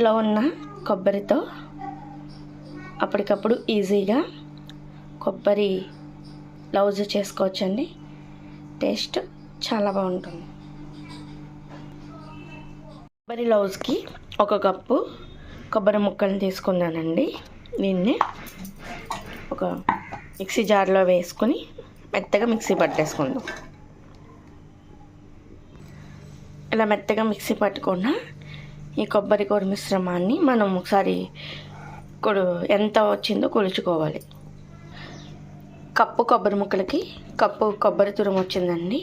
ఇంట్లో ఉన్న కొబ్బరితో అప్పటికప్పుడు ఈజీగా కొబ్బరి లౌజ్ చేసుకోవచ్చండి. టేస్ట్ చాలా బాగుంటుంది. కొబ్బరి లౌజ్కి ఒక కప్పు కొబ్బరి ముక్కలు తీసుకున్నానండి. దీన్ని ఒక మిక్సీ జార్లో వేసుకొని మెత్తగా మిక్సీ పట్టేసుకుందాం. ఇలా మెత్తగా మిక్సీ పట్టుకున్నా ఈ కొబ్బరి కూర మిశ్రమాన్ని మనం ఒకసారి కొడు ఎంత వచ్చిందో కొలుచుకోవాలి. కప్పు కొబ్బరి ముక్కలకి కప్పు కొబ్బరి తురుము వచ్చిందండి.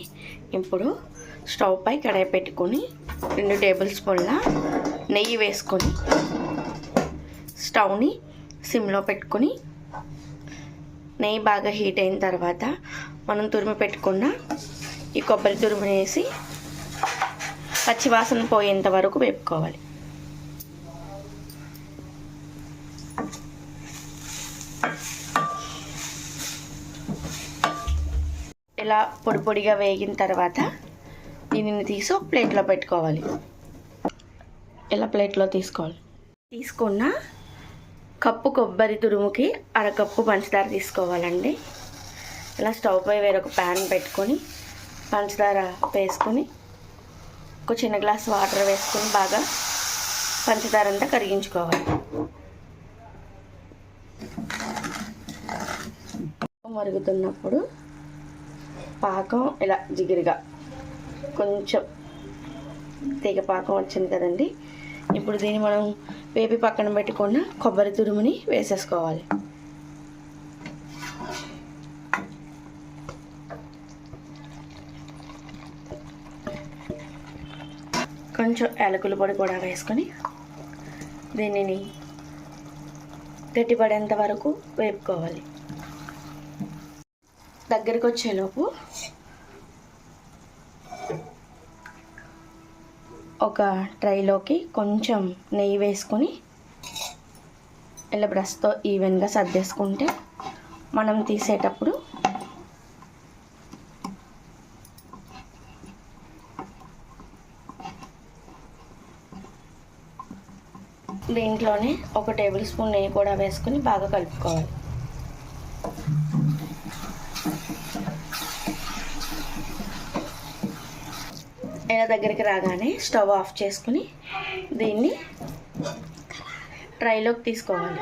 ఇప్పుడు స్టవ్ పై కడాయి పెట్టుకొని రెండు టేబుల్ స్పూన్ల నెయ్యి వేసుకొని స్టవ్ని సిమ్లో పెట్టుకొని నెయ్యి బాగా హీట్ అయిన తర్వాత మనం తురిమి పెట్టుకున్న ఈ కొబ్బరి తురుముని వేసి పచ్చివాసన పోయేంత వరకు వేపుకోవాలి. ఇలా పొడి పొడిగా వేగిన తర్వాత దీనిని తీసి ఒక ప్లేట్లో పెట్టుకోవాలి. ఇలా ప్లేట్లో తీసుకోవాలి? తీసుకున్న కప్పు కొబ్బరి తురుముకి అరకప్పు పంచదార తీసుకోవాలండి. ఇలా స్టవ్ పై వేరొక ప్యాన్ పెట్టుకొని పంచదార వేసుకొని ఒక చిన్న గ్లాస్ వాటర్ వేసుకొని బాగా పంచదార అంతా కరిగించుకోవాలి. మరుగుతున్నప్పుడు పాకం ఇలా జిగిరిగా. కొంచెం తీగ పాకం వచ్చింది కదండి. ఇప్పుడు దీన్ని మనం వేపి పక్కన పెట్టుకున్న కొబ్బరి తురుముని వేసేసుకోవాలి. కొంచెం యాలకుల పొడి కూడా వేసుకొని దీనిని గట్టిపడేంత వరకు వేపుకోవాలి. దగ్గరికి వచ్చేలోపు ఒక ట్రైలోకి కొంచెం నెయ్యి వేసుకొని ఇలా బ్రష్తో ఈవెన్గా సర్దేసుకుంటే మనం తీసేటప్పుడు దీంట్లోనే ఒక టేబుల్ స్పూన్ నెయ్యి కూడా వేసుకొని బాగా కలుపుకోవాలి. ఇలా దగ్గరికి రాగానే స్టవ్ ఆఫ్ చేసుకుని దీన్ని ట్రైలోకి తీసుకోవాలి.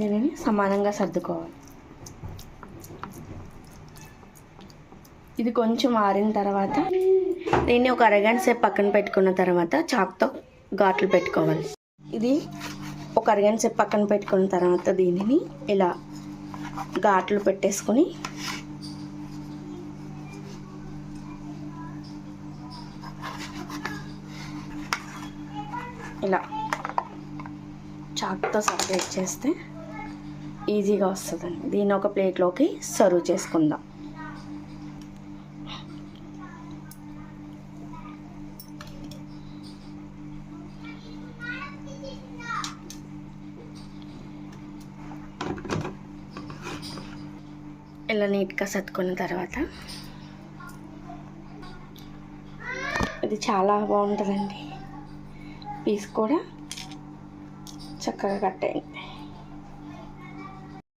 దీనిని సమానంగా సర్దుకోవాలి. ఇది కొంచెం ఆరిన తర్వాత దీన్ని ఒక అరగంట సేపు పక్కన పెట్టుకున్న తర్వాత చాక్తో ఘాట్లు పెట్టుకోవాలి. ఇది ఒక అరగంట సేపు పక్కన పెట్టుకున్న తర్వాత దీనిని ఇలా ఘాట్లు పెట్టేసుకొని ఇలా చాక్తో సపరేట్ చేస్తే ఈజీగా వస్తుందండి. దీన్ని ఒక ప్లేట్లోకి సర్వ్ చేసుకుందాం. ఇలా నీట్గా సర్దుకున్న తర్వాత ఇది చాలా బాగుంటుందండి. పీస్ కూడా చక్కగా కట్ అయింది.